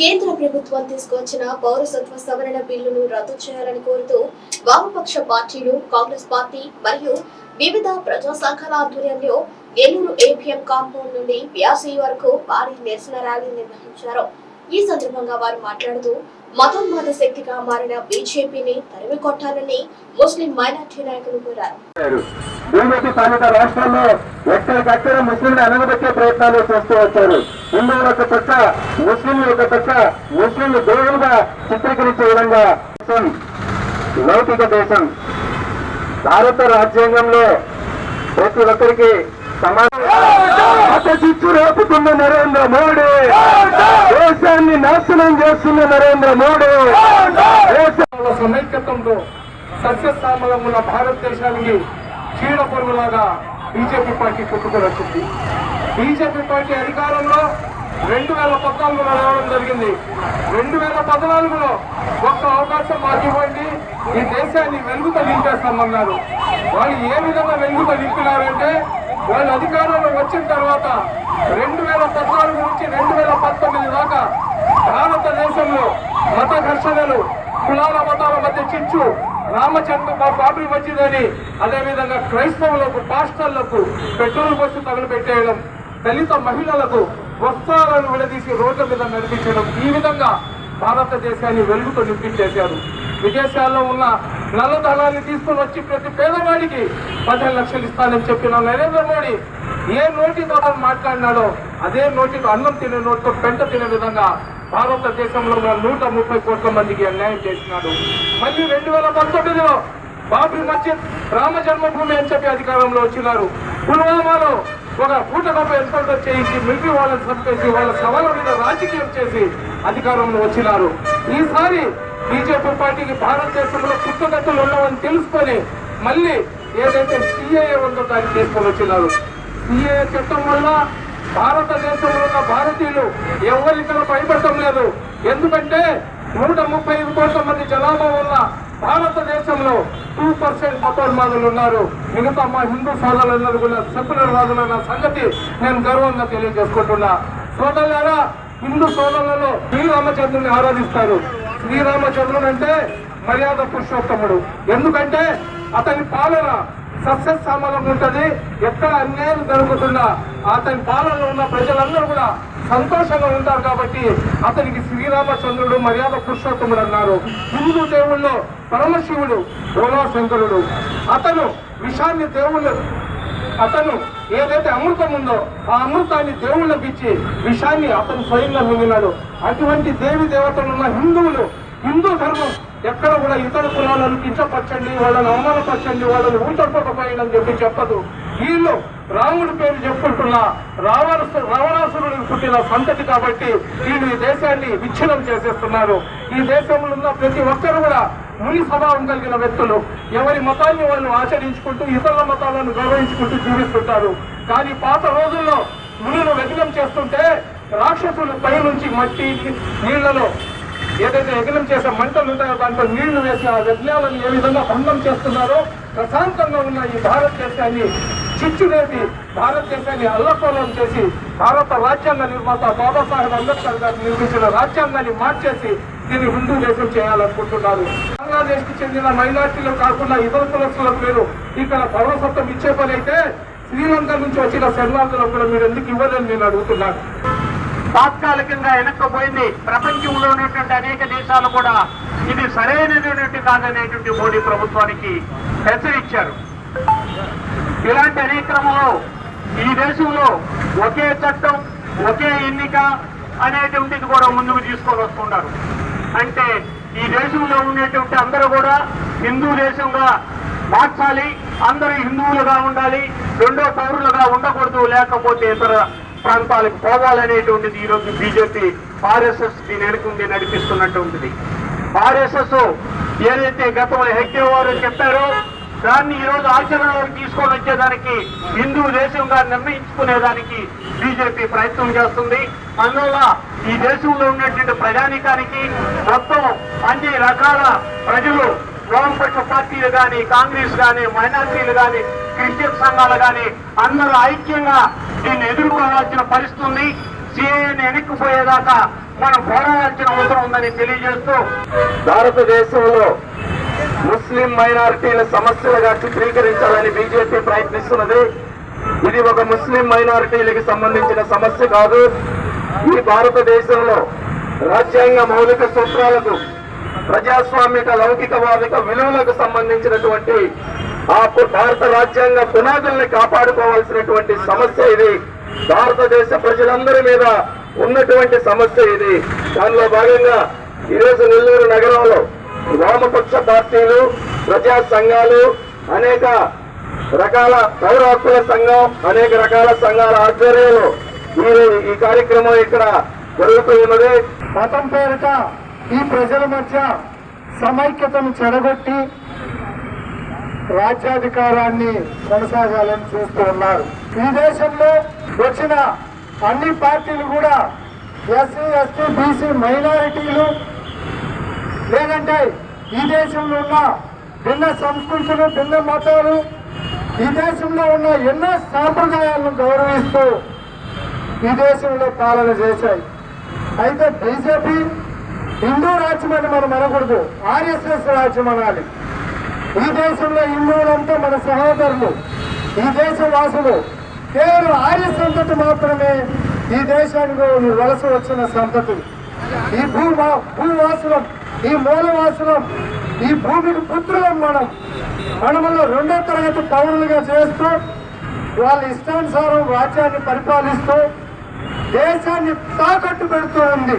కేంద్ర ప్రభుత్వం తీసుకొచ్చిన పౌరసత్వ సవరణ బిల్లును రద్దు చేయాలని కోరుతూ వామపక్ష పార్టీలు కాంగ్రెస్ పార్టీ మరియు వివిధ ప్రజా సంఘాల ఆధ్వర్యంలో ఏలూరు ఏపీఎం కాంపౌండ్ నుండి వ్యాసీ వరకు భారీ నిరసన ర్యాలీ నిర్వహించారు. ఈ సందర్భంగా వారు మాట్లాడుతూ మతోన్మాద శక్తిగా మారిన బీజేపీని తరిమి కొట్టాలని ముస్లిం మైనార్టీ నాయకులు కోరారు. బీజేపీ పాలిత రాష్ట్రాల్లో ఎక్కడికక్కడ ముస్లింలు అనగబెట్టే ప్రయత్నాలు చేస్తూ వచ్చారు. హిందువుల యొక్క పక్క ముస్లింలు యొక్క పక్క ముస్లింలు దేవులుగా చిత్రీకరించే విధంగా లౌకిక దేశం భారత రాజ్యాంగంలో ప్రతి ఒక్కరికి సమాజం అత చిచ్చు రేపుతున్న నరేంద్ర మోడీ. దేశాన్ని నాశనం చేస్తున్న నరేంద్ర మోడీ. సమైక్యతంతో సస్యశ్యామలం ఉన్న భారతదేశానికి చీడ పొరుగులాగా బీజేపీ పార్టీ పుట్టుకొని వచ్చింది. బీజేపీ పార్టీ అధికారంలో రెండు వేల పద్నాలుగులో రావడం జరిగింది. రెండు వేల పద్నాలుగులో ఒక్క అవకాశం మాకు ఇవ్వండి. ఈ దేశాన్ని వెలుగుతో నింపేస్తామన్నారు. వాళ్ళు ఏ విధంగా వెలుగుతో నింపినారంటే వాళ్ళు అధికారంలో వచ్చిన తర్వాత రెండు వేల పద్నాలుగు నుంచి రెండు వేల పంతొమ్మిది దాకా భారతదేశంలో మత ఘర్షణలు కులాల మతాల మధ్య చిచ్చు రామచంద్ర మా మస్జిద్ వచ్చిందని అదేవిధంగా క్రైస్తవులకు పాస్టర్లకు పెట్రోల్ బస్సు తగులుపెట్టేయడం దళిత మహిళలకు వస్త్రాలను విడదీసి రోడ్ల మీద నడిపించడం ఈ విధంగా భారతదేశాన్ని వెలుగుతో నింపించేశారు. విదేశాల్లో ఉన్న నల్లధనాన్ని తీసుకుని వచ్చి ప్రతి పేదవాడికి పదిహేను లక్షలు ఇస్తానని చెప్పిన నరేంద్ర మోడీ ఏ నోటితో అతను మాట్లాడినాడో అదే నోటితో అన్నం తినే నోటితో పెంట తినే విధంగా భారతదేశంలో ఉన్న నూట ముప్పై కోట్ల మందికి అన్యాయం చేసినాడు. మళ్ళీ రెండు వేల పంతొమ్మిదిలో బాబ్రీ మస్జిద్ రామ జన్మభూమి అని చెప్పి అధికారంలో వచ్చినారు. పుల్వామాలో ఒక కూటమి ఎన్కౌంటర్ చేయించి మిలిటరీ వాళ్ళని చంపేసి వాళ్ళ సవాళ్ళ మీద రాజకీయం చేసి అధికారంలో వచ్చినారు. ఈసారి బీజేపీ పార్టీకి భారతదేశంలో పుట్టుగతులు ఉన్నావని తెలుసుకొని మళ్ళీ ఏదైతే సిఏఏ ఉందో దాన్ని తీసుకొని వచ్చినారు. సిఏఏ చట్టం వల్ల భారతదేశంలో ఉన్న భారతీయులు ఎవరికీ భయపడటం లేదు. ఎందుకంటే నూట ముప్పై ఐదు కోట్ల మంది జనాభా ఉన్న భారతదేశంలో టూ పర్సెంట్ అపర్మాదులు ఉన్నారు. మిగతా మా హిందూ సోదరులందరూ కూడా సెక్యులర్ వాదులన్న సంగతి నేను గర్వంగా తెలియజేసుకుంటున్నా. సోదరులారా హిందూ సోదరులలో శ్రీరామచంద్రుని ఆరాధిస్తారు. శ్రీరామచంద్రుడు అంటే మర్యాద పురుషోత్తముడు. ఎందుకంటే అతని పాలన సత్స సామలం ఉంటుంది. ఎక్కడ అన్యాయం జరుగుతున్నా అతని పాలనలో ఉన్న ప్రజలందరూ కూడా సంతోషంగా ఉంటారు కాబట్టి అతనికి శ్రీరామచంద్రుడు మర్యాద పురుషోత్తముడు అన్నారు. హిందూ దేవుళ్ళు పరమశివుడు భోలాశంకరుడు అతను విషాన్ని దేవుళ్ళు అతను ఏదైతే అమృతం ఉందో ఆ అమృతాన్ని దేవుళ్ళకి ఇచ్చి విషాన్ని అతను స్వయంగా పొందినాడు అటువంటి దేవి దేవతలు ఉన్న హిందువులు హిందూ ధర్మం ఎక్కడ కూడా ఇతర కులాలను కించపరచండి వాళ్ళని అవమానపరచండి వాళ్ళని ఊచకపోయింది అని చెప్పి చెప్పదు. వీళ్ళు రాముడి పేరు చెప్పుకుంటున్నా రావణ రావణాసురుడికి పుట్టిన సంతతి కాబట్టి వీళ్ళు ఈ దేశాన్ని విచ్ఛిన్నం చేసేస్తున్నారు. ఈ దేశంలో ఉన్న ప్రతి ఒక్కరు కూడా ముని స్వభావం కలిగిన వ్యక్తులు. ఎవరి మతాన్ని వాళ్ళు ఆచరించుకుంటూ ఇతరుల మతాలను గౌరవించుకుంటూ జీవిస్తుంటారు. కానీ పాత రోజుల్లో మునులు వ్యగ్నం చేస్తుంటే రాక్షసులు పై నుంచి మట్టి నీళ్ళలో ఏదైతే యజ్ఞం చేసే మంటలు ఉంటాయో దాంట్లో నీళ్ళు వేసి ఆ యజ్ఞాలను ఏ విధంగా భంగం చేస్తున్నారో ప్రశాంతంగా ఉన్న ఈ భారతదేశాన్ని చిచ్చులేపి భారతదేశాన్ని అల్లకోలం చేసి భారత రాజ్యాంగ నిర్మాత బాబాసాహెబ్ అంబేద్కర్ గారు నిర్మించిన రాజ్యాంగాన్ని మార్చేసి దీన్ని హిందూ దేశం చేయాలనుకుంటున్నారు. బంగ్లాదేశ్కి చెందిన మైనార్టీలు కాకుండా ఇతర కులస్తులకు మీరు ఇక్కడ పౌరసత్వం ఇచ్చే పని అయితే శ్రీలంక నుంచి వచ్చిన శరణార్థులకు కూడా మీరు ఎందుకు ఇవ్వదని నేను అడుగుతున్నాను. తాత్కాలికంగా వెనక్కపోయింది ప్రపంచంలో ఉన్నటువంటి అనేక దేశాలు కూడా ఇది సరైనటువంటి కాదనేటువంటి మోడీ ప్రభుత్వానికి హెచ్చరించారు ఇలాంటి అనేక క్రమంలో ఈ దేశంలో ఒకే చట్టం ఒకే ఎన్నిక అనేటువంటిది కూడా ముందుకు తీసుకొని వస్తున్నారు అంటే ఈ దేశంలో ఉండేటువంటి అందరూ కూడా హిందూ దేశంగా మార్చాలి అందరూ హిందువులుగా ఉండాలి రెండో పౌరులుగా ఉండకూడదు లేకపోతే ఇతర ప్రాంతాలకు పోవాలనేటువంటిది ఈరోజు బీజేపీ ఆర్ఎస్ఎస్ దీని నడిపిస్తున్నటువంటిది ఆర్ఎస్ఎస్ ఏదైతే గతంలో హెగ్డే వారు చెప్పారో దాన్ని ఈ రోజు ఆచరణలోకి తీసుకొని వచ్చేదానికి హిందూ దేశంగా నిర్ణయించుకునేదానికి బీజేపీ ప్రయత్నం చేస్తుంది. అందువల్ల ఈ దేశంలో ఉన్నటువంటి ప్రజానికానికి మొత్తం అన్ని రకాల ప్రజలు వామపక్ష పార్టీలు కానీ కాంగ్రెస్ కానీ మైనార్టీలు కానీ క్రిస్టియన్ సంఘాలు కానీ అందరూ ఐక్యంగా దీన్ని ఎదుర్కోవాల్సిన పరిస్థితి ఉంది. సిఏని వెనక్కిపోయేదాకా మనం పోరాడాల్సిన అవసరం ఉందని తెలియజేస్తూ భారతదేశంలో ముస్లిం మైనారిటీల సమస్యలుగా చిత్రీకరించాలని బీజేపీ ప్రయత్నిస్తున్నది. ఇది ఒక ముస్లిం మైనారిటీలకు సంబంధించిన సమస్య కాదు. ఈ భారతదేశంలో రాజ్యాంగ మౌలిక సూత్రాలకు ప్రజాస్వామిక లౌకికవాదిక విలువలకు సంబంధించినటువంటి ఆ భారత రాజ్యాంగ పునాదుల్ని కాపాడుకోవాల్సినటువంటి సమస్య ఇది. భారతదేశ ప్రజలందరి మీద ఉన్నటువంటి సమస్య ఇది. దానిలో భాగంగా ఈరోజు నెల్లూరు నగరంలో వామపక్ష పార్టీలు ప్రజా సంఘాలు అనేక రకాల పౌర హక్కుల సంఘం అనేక రకాల సంఘాల ఆధ్వర్యంలో ఈ ఈ కార్యక్రమం ఇక్కడ జరుగుతూ ఉన్నది. మతం పేరిట ఈ ప్రజల మధ్య సమైక్యతను చెడగొట్టి రాజ్యాధికారాన్ని కొనసాగాలని చూస్తూ ఉన్నారు. ఈ దేశంలో వచ్చిన అన్ని పార్టీలు కూడా ఎస్సీ ఎస్టీ బీసీ మైనారిటీలు లేదంటే ఈ దేశంలో ఉన్న భిన్న సంస్కృతులు భిన్న మతాలు ఈ దేశంలో ఉన్న ఎన్నో సాంప్రదాయాలను గౌరవిస్తూ ఈ దేశంలో పాలన చేశాయి. అయితే బీజేపీ హిందూ రాజ్యం అని మనం అనకూడదు. ఆర్ఎస్ఎస్ రాజ్యం అనాలి. ఈ దేశంలో హిందువులంతా మన సహోదరులు ఈ దేశ వాసులు కేవలం ఆర్య సంతతి మాత్రమే ఈ దేశానికి వలస వచ్చిన సంతతి. ఈ భూ భూవాసులం ఈ మూలవాసులం ఈ భూమికి పుత్రులం మనం. మనములో రెండో తరగతి పౌరులుగా చేస్తూ వాళ్ళ ఇష్టానుసారం రాజ్యాన్ని పరిపాలిస్తూ దేశాన్ని తాకట్టు పెడుతూ ఉంది.